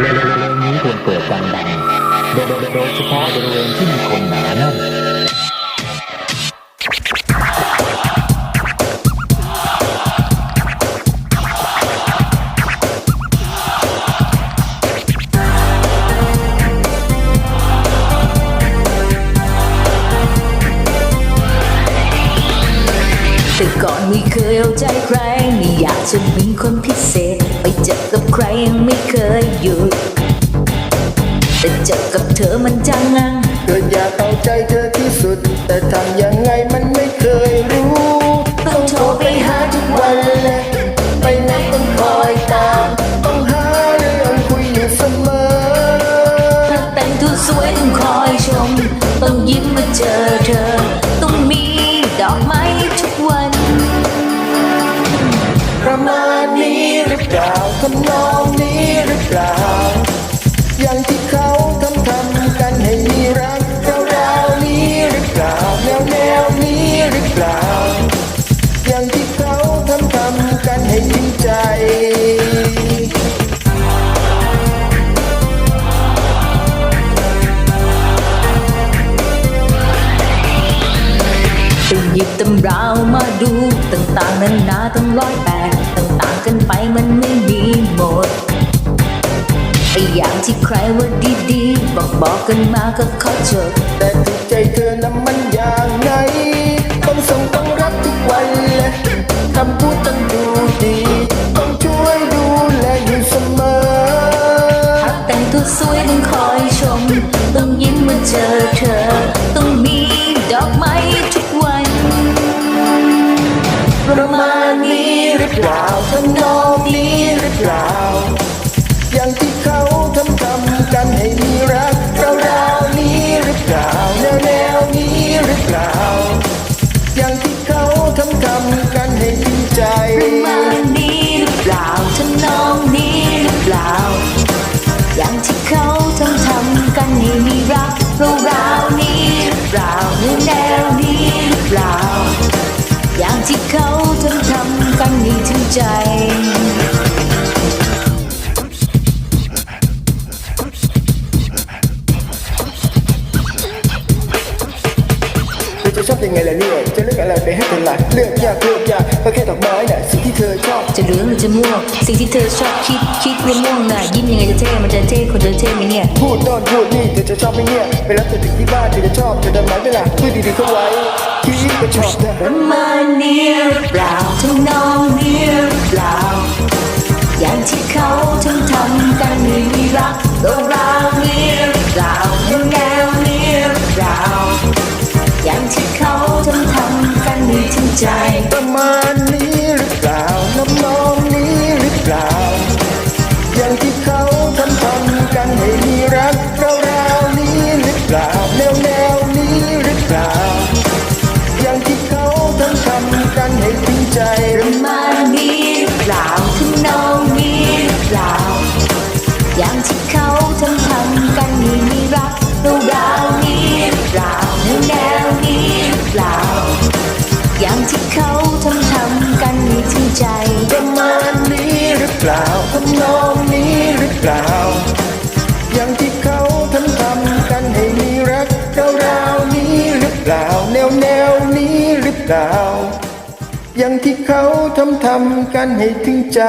เร็วๆนี้ควรเปิดดังๆโดยโดยเฉพาะบริเวณที่มีคนหนาแน่น ก่อนไม่เคยเอาใจใคร ไม่อยากจะมีคนพิเศษ ไปเจอกับใครยังไม่เคยหยุดแต่เจอกับเธอมันจังงังเกิดอยากเอาใจเธอที่สุด แต่ทำยังไงมันไม่เคยรู้ ต้องโทรไปหาทุกวัวันนและไปไหนต้องคอยตาม ต้องหาเรื่องคุยอยู่เสมอถ้าแต่งตัวสวยต้องคอยชม ต้องยิ้มเมื่อเจอเธอ ประมาณนี้หรือเปล่าทำนองนี้หรือเปล่า ดูต่างๆนานาตั้งร้อยแปดต่างๆกันไปมันไม่มีหมดไออย่างที่ใครว่าดีๆบอกบอกๆกันมาก็ขอจดแต่ถูกใจเธอนั้นมันอย่างไงต้องส่งต้องรับทุกวันและคำพูดต้องดูดีต้องช่วยดูแลอยู่เสมอถ้าแต่งตัวสวยต้องคอยชม ต้องยิ้มเมื่อเจอเธอ ประมาณนี้หรือเปล่าทำนองนี้หรือเปล่า อย่างที่เขาทำทำกันให้มีรักเราวนี้หรือเปล่าแนวแนวนี้หรือเปล่า อย่างที่เขาทำทำกันให้จริงใจประมาณนี้หรือเปล่าทำนองนี้หรือเปล่า อย่างที่เขาทำทำกันให้มีรัก ให้ถึงใจเธอจะชอบยังไงล่ะเนี่ยจะเลือกอะไรไปให้เธอล่ะเลือกยากเลือกยากก็แค่ดอกไม้น่ะสิ่งที่เธอชอบจะเหลืองหรือจะม่วงสิ่งที่เธอชอบคิดคิดว่าม่วงน่ะยิ้มยังไงจะเท่มันจะเท่คนเธอเท่ไหมเนี่ยพูดโน่นพูดนี่เธอจะชอบไหมเนี่ยไปรับเธอถึงที่บ้านเธอจะชอบเธอจะไหมไม่ล่ะพูดดีๆเข้าไว้คิดก็ชอบนะประมาณนี้หรือเปล่าทำนองนี้ เปล่าทำนองนี้หรือเปล่า อย่างที่เขาทำทำกันให้มีรักราวๆนี้หรือเปล่า แนวแนวนี้หรือเปล่า อย่างที่เขาทำทำกันให้ถึงใจ